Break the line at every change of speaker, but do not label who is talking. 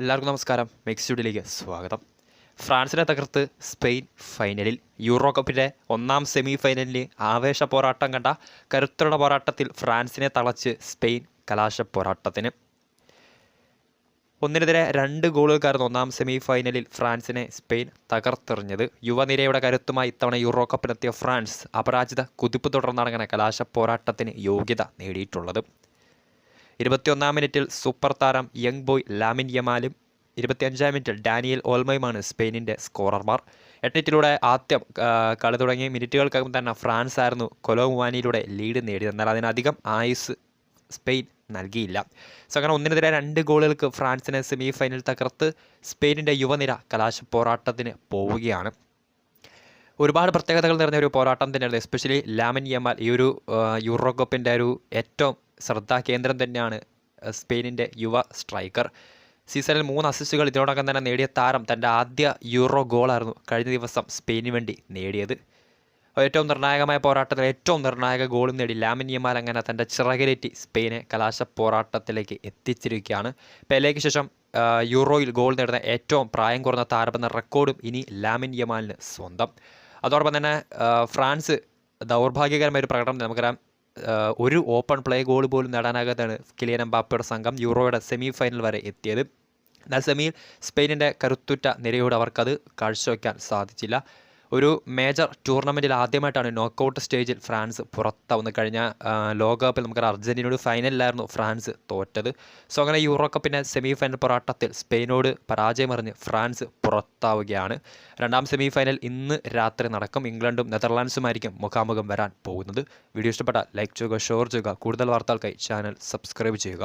എല്ലാവർക്കും നമസ്കാരം. മെക്സിയുഡിലേക്ക് സ്വാഗതം. ഫ്രാൻസിനെ തകർത്ത് സ്പെയിൻ ഫൈനലിൽ യൂറോ കപ്പിന്റെ ഒന്നാം സെമി ഫൈനലിൽ ആവേശ പോരാട്ടം കണ്ട കരുത്തരുടെ പോരാട്ടത്തിൽ ഫ്രാൻസിനെ തളച്ച് സ്പെയിൻ കലാശ പോരാട്ടത്തിന്. ഒന്നിനെതിരെ രണ്ട് ഗോളുകൾക്കായിരുന്നു ഒന്നാം സെമി ഫൈനലിൽ ഫ്രാൻസിനെ സ്പെയിൻ തകർത്തെറിഞ്ഞത്. യുവനിരയുടെ കരുത്തുമായി ഇത്തവണ യൂറോ കപ്പിലെത്തിയ ഫ്രാൻസ് അപരാജിത കുതിപ്പ് തുടർന്നാണ് കലാശ പോരാട്ടത്തിന് യോഗ്യത നേടിയിട്ടുള്ളത്. ഇരുപത്തിയൊന്നാം മിനിറ്റിൽ സൂപ്പർ താരം യങ് ബോയ് ലാമിൻ യമാലും ഇരുപത്തിയഞ്ചാം മിനിറ്റിൽ ഡാനിയൽ ഓൾമയുമാണ് സ്പെയിനിന്റെ സ്കോറർമാർ. എട്ടിറ്റിലൂടെ ആദ്യം കളി തുടങ്ങിയ മിനിറ്റുകൾക്കകം തന്നെ ഫ്രാൻസ് ആയിരുന്നു കൊലോമുവാനിയിലൂടെ ലീഡ് നേടിയത്. എന്നാൽ അതിനധികം ആയുസ് സ്പെയിൻ നൽകിയില്ല. സോ അങ്ങനെ ഒന്നിനെതിരെ രണ്ട് ഗോളുകൾക്ക് ഫ്രാൻസിനെ സെമി ഫൈനൽ തകർത്ത് സ്പെയിനിന്റെ യുവനിര കലാശ പോരാട്ടത്തിന് പോവുകയാണ്. ഒരുപാട് പ്രത്യേകതകൾ നിറഞ്ഞ ഒരു പോരാട്ടം തന്നെയായിരുന്നു. എസ്പെഷ്യലി ലാമൻ യമാൽ ഈ ഒരു യൂറോ കപ്പിന്റെ ഒരു ഏറ്റവും ശ്രദ്ധാകേന്ദ്രം തന്നെയാണ് സ്പെയിനിന്റെ യുവ സ്ട്രൈക്കർ. സീസണിൽ മൂന്ന് അസിസ്റ്റുകൾ ഇതിനോടകം തന്നെ നേടിയ താരം തന്റെ ആദ്യ യൂറോ ഗോളായിരുന്നു കഴിഞ്ഞ ദിവസം സ്പെയിനിന് വേണ്ടി നേടിയത്. ഏറ്റവും നിർണായകമായ പോരാട്ടത്തിൽ ഏറ്റവും നിർണായക ഗോളും നേടി ലാമിനിയമാൽ അങ്ങനെ തന്റെ ചിറകിലേറ്റി സ്പെയിനെ കലാശ പോരാട്ടത്തിലേക്ക് എത്തിച്ചിരിക്കുകയാണ്. പെലേക്ക് ശേഷം യൂറോയിൽ ഗോൾ നേടുന്ന ഏറ്റവും പ്രായം കുറഞ്ഞ താരമെന്ന റെക്കോർഡും ഇനി ലാമിൻ യമാലിന് സ്വന്തം. അതോടൊപ്പം തന്നെ ഫ്രാൻസ് ദൗർഭാഗ്യകരമായ ഒരു പ്രകടനം നമുക്കറിയാം. ഒരു ഓപ്പൺ പ്ലേ ഗോൾ പോലും നേടാനാകാതെയാണ് കിലിയൻ എംബാപ്പയുടെ സംഘം യൂറോയുടെ സെമി ഫൈനൽ വരെ എത്തിയത്. എന്നാൽ സെമിയിൽ സ്പെയിനിന്റെ കരുത്തുറ്റ നിരയോട് അവർക്കത് കാഴ്ചവെക്കാൻ സാധിച്ചില്ല. ഒരു മേജർ ടൂർണമെന്റിൽ ആദ്യമായിട്ടാണ് നോക്കൗട്ട് സ്റ്റേജിൽ ഫ്രാൻസ് പുറത്താവുന്നത്. കഴിഞ്ഞ ലോകകപ്പിൽ നമുക്കറിയാം അർജന്റീനയോട് ഫൈനലിലായിരുന്നു ഫ്രാൻസ് തോറ്റത്. സോ അങ്ങനെ യൂറോ കപ്പിന്റെ സെമി ഫൈനൽ പോരാട്ടത്തിൽ സ്പെയിനോട് പരാജയമറിഞ്ഞ് ഫ്രാൻസ് പുറത്താവുകയാണ്. രണ്ടാം സെമി ഫൈനൽ ഇന്ന് രാത്രി നടക്കും. ഇംഗ്ലണ്ടും നെതർലാൻഡ്സുമായിരിക്കും മുഖാമുഖം വരാൻ പോകുന്നത്. വീഡിയോ ഇഷ്ടപ്പെട്ടാൽ ലൈക്ക് ചെയ്യുക ഷെയർ ചെയ്യുക. കൂടുതൽ വാർത്തകൾക്കായി ചാനൽ സബ്സ്ക്രൈബ് ചെയ്യുക.